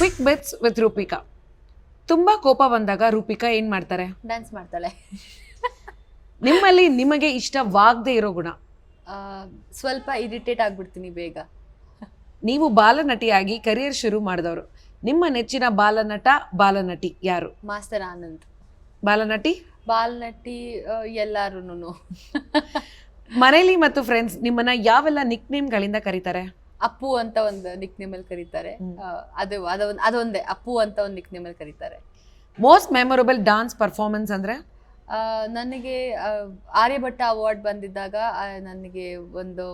Quick bets with Roopika ತುಂಬಾ ಕೋಪ ಬಂದಾಗ ರೂಪಿಕಾ ಏನ್ ಮಾಡ್ತಾರೆ? ಡ್ಯಾನ್ಸ್ ಮಾಡ್ತಾಳೆ. ನಿಮ್ಮಲ್ಲಿ ನಿಮಗೆ ಇಷ್ಟವಾಗದೇ ಇರೋ ಗುಣ? ಆ, ಸ್ವಲ್ಪ ಇರಿಟೇಟ್ ಆಗ್ಬಿಡ್ತೀನಿ ಬೇಗ. ನೀವು ಬಾಲನಟಿಯಾಗಿ ಕರಿಯರ್ ಶುರು ಮಾಡಿದವರು. ನಿಮ್ಮ ನೆಚ್ಚಿನ ಬಾಲನಟ ಬಾಲನಟಿ ಯಾರು? ಮಾಸ್ತರ್ ಆನಂದ್ ಬಾಲನಟಿ? ಬಾಲನಟಿ ಎಲ್ಲಾರು ಮನೇಲಿ ಮತ್ತು ಫ್ರೆಂಡ್ಸ್ ನಿಮ್ಮನ್ನ ಯಾವೆಲ್ಲ ನಿಕ್ ನೇಮ್ಗಳಿಂದ ಕರೀತಾರೆ? ಅಪ್ಪು ಅಂತ ಒಂದು ನಿಕ್ ನೇಮಲ್ಲಿ ಕರೀತಾರೆ. ಅದು ಅದೊಂದು ಅದೊಂದೇ ಅಪ್ಪು ಅಂತ ಒಂದು ನಿಕ್ ನೇಮಲ್ಲಿ ಕರೀತಾರೆ. ಮೋಸ್ಟ್ ಮೆಮೊರಬಲ್ ಡಾನ್ಸ್ ಪರ್ಫಾರ್ಮೆನ್ಸ್ ಅಂದ್ರೆ? ನನಗೆ ಆರ್ಯಭಟ್ಟ ಅವಾರ್ಡ್ ಬಂದಿದ್ದಾಗ ನನಗೆ ಒಂದು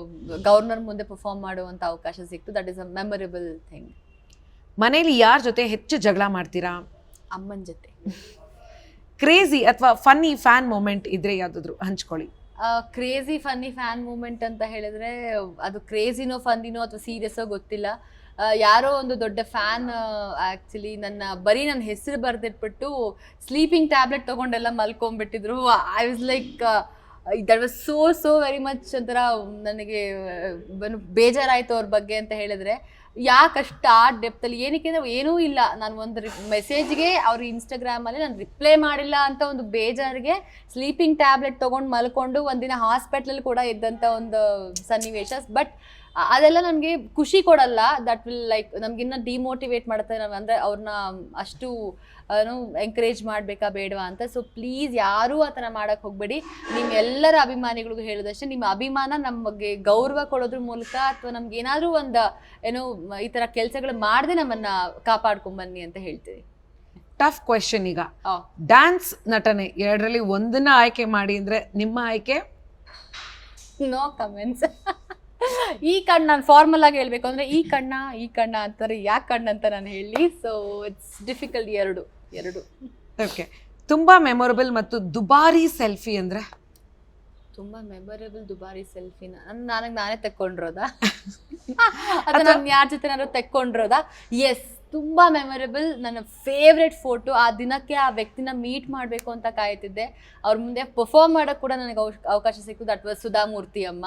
ಗವರ್ನರ್ ಮುಂದೆ ಪರ್ಫಾರ್ಮ್ ಮಾಡುವಂಥ ಅವಕಾಶ ಸಿಕ್ತು. That is a memorable thing ಮನೇಲಿ ಯಾರ ಜೊತೆ ಹೆಚ್ಚು ಜಗಳ ಮಾಡ್ತೀರಾ? ಅಮ್ಮನ ಜೊತೆ. ಕ್ರೇಜಿ ಅಥವಾ ಫನ್ನಿ ಫ್ಯಾನ್ ಮೂಮೆಂಟ್ ಇದ್ರೆ ಯಾವ್ದಾದ್ರು ಹಂಚ್ಕೊಳ್ಳಿ. ಕ್ರೇಜಿ ಫನ್ನಿ ಫ್ಯಾನ್ ಮೂಮೆಂಟ್ ಅಂತ ಹೇಳಿದ್ರೆ, ಅದು ಕ್ರೇಜಿನೋ ಫನ್ನಿನೋ ಅಥವಾ ಸೀರಿಯಸ್ಸೋ ಗೊತ್ತಿಲ್ಲ. ಯಾರೋ ಒಂದು ದೊಡ್ಡ ಫ್ಯಾನ್ ಆ್ಯಕ್ಚುಲಿ ನನ್ನ ಬರೀ ನನ್ನ ಹೆಸರು ಬರೆದಿಟ್ಬಿಟ್ಟು ಸ್ಲೀಪಿಂಗ್ ಟ್ಯಾಬ್ಲೆಟ್ ತೊಗೊಂಡೆಲ್ಲ ಮಲ್ಕೊಂಡ್ಬಿಟ್ಟಿದ್ರು. I was like that was so so very much ಒಂಥರ ನನಗೆ ಬೇಜಾರಾಯಿತು ಅವ್ರ ಬಗ್ಗೆ ಅಂತ ಹೇಳಿದ್ರೆ ಯಾಕಷ್ಟು ಆ ಡೆಪ್ತಲ್ಲಿ ಏನಕ್ಕೆ ಅಂದರೆ ಏನೂ ಇಲ್ಲ. ನಾನು ಒಂದು ರಿ ಮೆಸೇಜ್ಗೆ ಅವ್ರ ಇನ್ಸ್ಟಾಗ್ರಾಮಲ್ಲಿ ನಾನು ರಿಪ್ಲೈ ಮಾಡಿಲ್ಲ ಅಂತ ಒಂದು ಬೇಜಾರಿಗೆ ಸ್ಲೀಪಿಂಗ್ ಟ್ಯಾಬ್ಲೆಟ್ ತೊಗೊಂಡು ಮಲ್ಕೊಂಡು ಒಂದಿನ ಹಾಸ್ಪಿಟ್ಲಲ್ಲಿ ಕೂಡ ಇದ್ದಂಥ ಒಂದು ಸನ್ನಿವೇಶ. ಬಟ್ ಅದೆಲ್ಲ ನಮಗೆ ಖುಷಿ ಕೊಡಲ್ಲ. ದಟ್ ವಿಲ್ ಲೈಕ್ ನಮ್ಗಿನ್ನ ಡಿಮೋಟಿವೇಟ್ ಮಾಡುತ್ತೆ ನಾವು ಅಂದರೆ ಅವ್ರನ್ನ ಅಷ್ಟು ಏನು ಎಂಕರೇಜ್ ಮಾಡಬೇಕಾ ಬೇಡವಾ ಅಂತ. ಸೊ ಪ್ಲೀಸ್ ಯಾರೂ ಆ ಥರ ಮಾಡೋಕ್ಕೆ ಹೋಗಬೇಡಿ. ನಿಮ್ಮ ಎಲ್ಲರ ಅಭಿಮಾನಿಗಳಿಗೂ ಹೇಳಿದಷ್ಟೇ ನಿಮ್ಮ ಅಭಿಮಾನ ನಮಗೆ ಗೌರವ ಕೊಡೋದ್ರ ಮೂಲಕ ಅಥವಾ ನಮ್ಗೆ ಏನಾದರೂ ಒಂದು ಏನು ಈ ಥರ ಕೆಲಸಗಳು ಮಾಡದೆ ನಮ್ಮನ್ನು ಕಾಪಾಡ್ಕೊಂಬನ್ನಿ ಅಂತ ಹೇಳ್ತೀವಿ. ಟಫ್ ಕ್ವೆಶನ್ ಈಗ. ಡ್ಯಾನ್ಸ್ ನಟನೆ ಎರಡರಲ್ಲಿ ಒಂದನ್ನ ಆಯ್ಕೆ ಮಾಡಿ ಅಂದರೆ ನಿಮ್ಮ ಆಯ್ಕೆ? ನೋ ಕಮೆಂಟ್ಸ್ ಈ ಕಣ್ಣು ನಾನು ಫಾರ್ಮಲ್ ಆಗಿ ಹೇಳ್ಬೇಕು ಅಂದ್ರೆ ಈ ಕಣ್ಣ ಈ ಕಣ್ಣ ಅಂತಾರೆ ಯಾಕೆ ಕಣ್ಣು ಅಂತ ನಾನು ಹೇಳಿ. ಸೊ ಇಟ್ಸ್ ಡಿಫಿಕಲ್ಟ್ ಎರಡು ಎರಡು. ಓಕೆ ತುಂಬಾ ಮೆಮೊರಬಲ್ ಮತ್ತು ದುಬಾರಿ ಸೆಲ್ಫಿ ಅಂದ್ರೆ? ತುಂಬಾ ಮೆಮೊರೇಬಲ್ ದುಬಾರಿ ಸೆಲ್ಫಿನ ನನಗೆ ನಾನೇ ತಕ್ಕೊಂಡಿರೋದಾ? ಅಥವಾ ನಾನು ಯಾರ ಜೊತೆ ನಾನು ತೆಕ್ಕೊಂಡಿರೋದಾ? ಎಸ್ ತುಂಬಾ ಮೆಮೊರೇಬಲ್ ನನ್ನ ಫೇವ್ರೆಟ್ ಫೋಟೋ ಆ ದಿನಕ್ಕೆ ಆ ವ್ಯಕ್ತಿನ ಮೀಟ್ ಮಾಡಬೇಕು ಅಂತ ಕಾಯ್ತಿದ್ದೆ. ಅವ್ರ ಮುಂದೆ ಪರ್ಫಾರ್ಮ್ ಮಾಡೋಕ್ಕೆ ಕೂಡ ನನಗೆ ಅವಕಾಶ- ಅವಕಾಶ ಸಿಕ್ಕು ದಟ್ ವಾಸ್ ಸುಧಾಮೂರ್ತಿ ಅಮ್ಮ.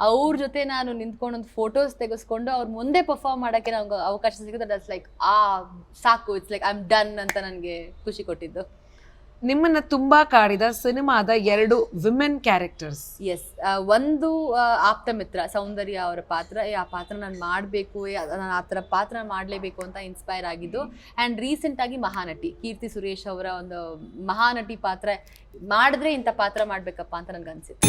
ಅವ್ರ ಜೊತೆ ನಾನು ನಿಂತ್ಕೊಂಡು ಒಂದು ಫೋಟೋಸ್ ತೆಗೆಸ್ಕೊಂಡು ಅವ್ರ ಮುಂದೆ ಪರ್ಫಾರ್ಮ್ ಮಾಡೋಕ್ಕೆ ನನಗೆ ಅವಕಾಶ ಸಿಕ್ಕು ದಟ್ಸ್ ಲೈಕ್ ಆ, ಸಾಕು. It's like I am done ಅಂತ ನನಗೆ ಖುಷಿ ಕೊಟ್ಟಿದ್ದು. ನಿಮ್ಮನ್ನ ತುಂಬಾ ಕಾಡಿದ ಸಿನಿಮಾದ ಎರಡು ವಿಮೆನ್ ಕ್ಯಾರೆಕ್ಟರ್ಸ್ ಎಸ್ ಒಂದು ಆಪ್ತ ಮಿತ್ರ ಸೌಂದರ್ಯ ಅವರ ಪಾತ್ರ. ಏ, ಆ ಪಾತ್ರ ನಾನು ಮಾಡಬೇಕು ನಾನು ಆ ಥರ ಪಾತ್ರ ಮಾಡಲೇಬೇಕು ಅಂತ ಇನ್ಸ್ಪೈರ್ ಆಗಿದ್ದು. ಆ್ಯಂಡ್ ರೀಸೆಂಟಾಗಿ ಮಹಾನಟಿ ಕೀರ್ತಿ ಸುರೇಶ್ ಅವರ ಒಂದು ಮಹಾನಟಿ ಪಾತ್ರ. ಮಾಡಿದ್ರೆ ಇಂಥ ಪಾತ್ರ ಮಾಡಬೇಕಪ್ಪ ಅಂತ ನನಗೆ ಅನಿಸಿತ್ತು